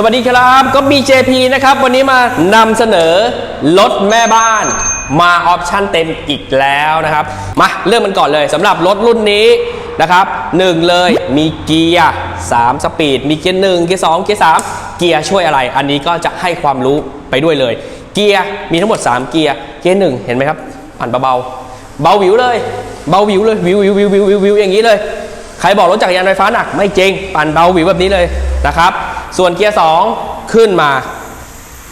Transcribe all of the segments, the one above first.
สวัสดีครับก็ BJP นะครับ วันนี้มานำเสนอรถแม่บ้านมาออปชั่นเต็มอีกแล้วนะครับ มาเริ่มมันก่อนเลยสำหรับรถรุ่นนี้นะครับหนึ่งเลยมีเกียร์3สปีด มีเกียร์1เกียร์2เกียร์3เกียร์ช่วยอะไร อันนี้ก็จะให้ความรู้ไปด้วยเลย เกียร์มีทั้งหมด 3 เกียร์เกียร์หนึ่งเห็นไหมครับปั่นเบาๆเบาวิวเลยเบาวิวเลยวิววิววิววิววิวอย่างนี้เลย ใครบอกรถจักรยานไฟฟ้าหนักไม่จริงปั่นเบาวิวแบบนี้เลยนะครับ ส่วนเกียร์2ขึ้นมา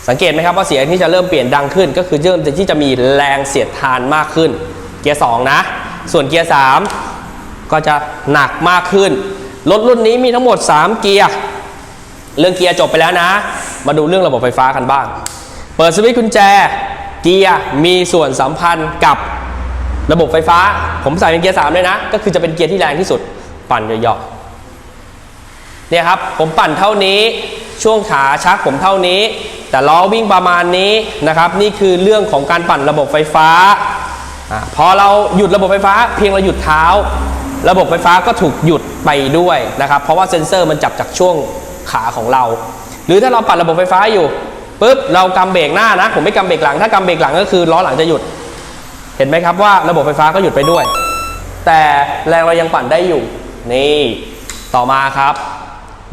สังเกตไหมครับว่าเสียงที่จะเริ่มเปลี่ยนดังขึ้น ก็คือเริ่มที่จะมีแรงเสียดทานมากขึ้น เกียร์2นะ ส่วนเกียร์3ก็จะหนักมากขึ้นรถรุ่นนี้มีทั้งหมด 3 เกียร์เรื่องเกียร์จบไปแล้วนะ มาดูเรื่องระบบไฟฟ้ากันบ้าง เปิดสวิตช์กุญแจ เกียร์มีส่วนสัมพันธ์กับระบบไฟฟ้า ผมใส่เป็นเกียร์3เลยนะ ก็คือจะเป็นเกียร์ที่แรงที่สุด ปั่นเยาะๆ เนี่ยครับผมปั่นเท่านี้ช่วงขาชักผมเท่านี้ แต่ล้อวิ่งประมาณนี้นะครับ นี่คือเรื่องของการปั่นระบบไฟฟ้าอพอเราหยุดระบบไฟฟ้า เพียงเราหยุดเท้า ระบบไฟฟ้าก็ถูกหยุดไปด้วยนะครับ เพราะว่าเซ็นเซอร์มันจับจากช่วงขาของเรา หรือถ้าเราปั่นระบบไฟฟ้าอยู่ปุ๊บเรากำเบรกหน้านะ ผมไม่กำเบรกหลังถ้ากำเบรกหลังก็คือล้อหลังจะหยุด เห็นไหมครับว่าระบบไฟฟ้าก็หยุดไปด้วย แต่แรงเรายังปั่นได้อยู่นี่ต่อมาครับ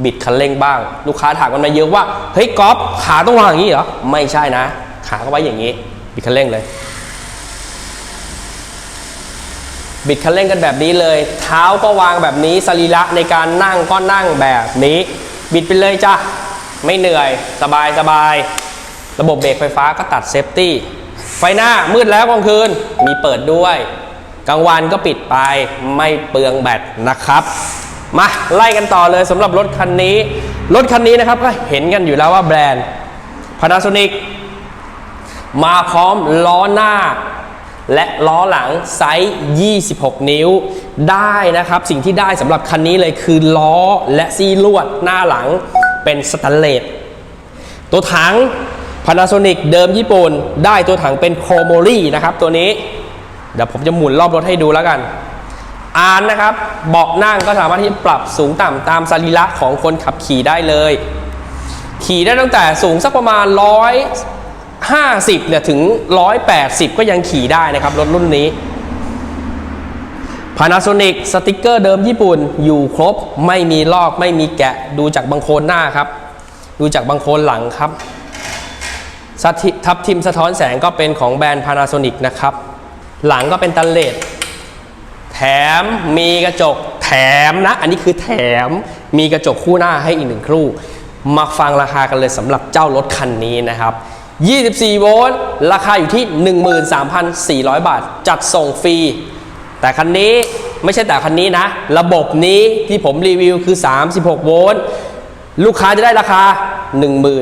บิดคันเร่งบ้าง ลูกค้าถามกันมาเยอะว่าเฮ้ยก๊อฟขาต้องวางอย่างนี้เหรอไม่ใช่นะ ขาก็ไว้อย่างนี้ บิดคันเร่งเลย บิดคันเร่งกันแบบนี้เลย เท้าก็วางแบบนี้สรีระในการนั่งก็นั่งแบบนี้ บิดไปเลยจ้ะไม่เหนื่อยสบายสบายระบบเบรกไฟฟ้าก็ตัดเซฟตี้ไฟหน้ามืดแล้วกลางคืนมีเปิดด้วยกลางวันก็ปิดไปไม่เปลืองแบตนะครับ มาไล่กันต่อเลยสำหรับรถคันนี้ รถคันนี้นะครับก็เห็นกันอยู่แล้วว่าแบรนด์ Panasonic มาพร้อมล้อหน้า และล้อหลังไซส์ 26 นิ้ว ได้นะครับ สิ่งที่ได้สำหรับคันนี้เลยคือล้อและซี่ลวดหน้าหลังเป็นสแตนเลสตัวถัง Panasonic เดิมญี่ปุ่น ได้ตัวถังเป็นโครโมลีนะครับตัวนี้ เดี๋ยวผมจะหมุนรอบรถให้ดูแล้วกัน อานนะครับเบาะนั่งก็สามารถที่จะปรับสูงต่ำตามสรีระของคนขับขี่ได้เลย ขี่ได้ตั้งแต่สูงสักประมาณ 150เนี่ยถึง 180 ก็ยังขี่ได้นะครับรถรุ่นนี้ Panasonic สติกเกอร์เดิมญี่ปุ่นอยู่ครบไม่มีลอกไม่มีแกะดูจากบังโคนหน้าครับ ดูจากบังโคนหลังครับทับทิมสะท้อนแสงก็เป็นของแบรนด์ Panasonic นะครับ หลังก็เป็นตันเลด แถมมีกระจกแถมนะ อันนี้คือแถมมีกระจกคู่หน้าให้อีกหนึ่งคู่ มาฟังราคากันเลยสำหรับเจ้ารถคันนี้นะครับ 24 โวลต์ราคาอยู่ที่ 13,400 บาท จัดส่งฟรี แต่คันนี้ไม่ใช่แต่คันนี้นะ ระบบนี้ที่ผมรีวิวคือ 36 โวลต์ลูกค้าจะได้ราคา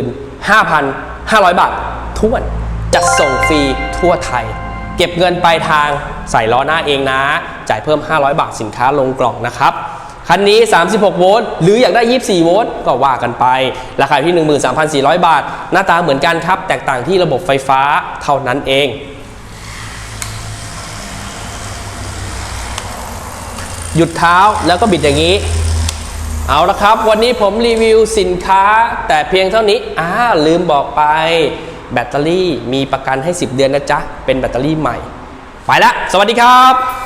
15,500 บาทท้วนจัดส่งฟรีทั่วไทย ก็บเงินปลายทางใส่ล้อหน้าเองนะ จ่ายเพิ่ม 500 บาทสินค้าลงกล่องนะครับคันนี้ 36 โวลต์หรืออยากได้ 24 โวลต์ก็ว่ากันไป ราคาที่ 13,400 บาท หน้าตาเหมือนกันครับ แตกต่างที่ระบบไฟฟ้าเท่านั้นเองหยุดเท้าแล้วก็บิดอย่างนี้ เอาละครับ วันนี้ผมรีวิวสินค้าแต่เพียงเท่านี้อ่าลืมบอกไป แบตเตอรี่มีประกันให้ 10 เดือนนะจ๊ะ เป็นแบตเตอรี่ใหม่ ไปละ สวัสดีครับ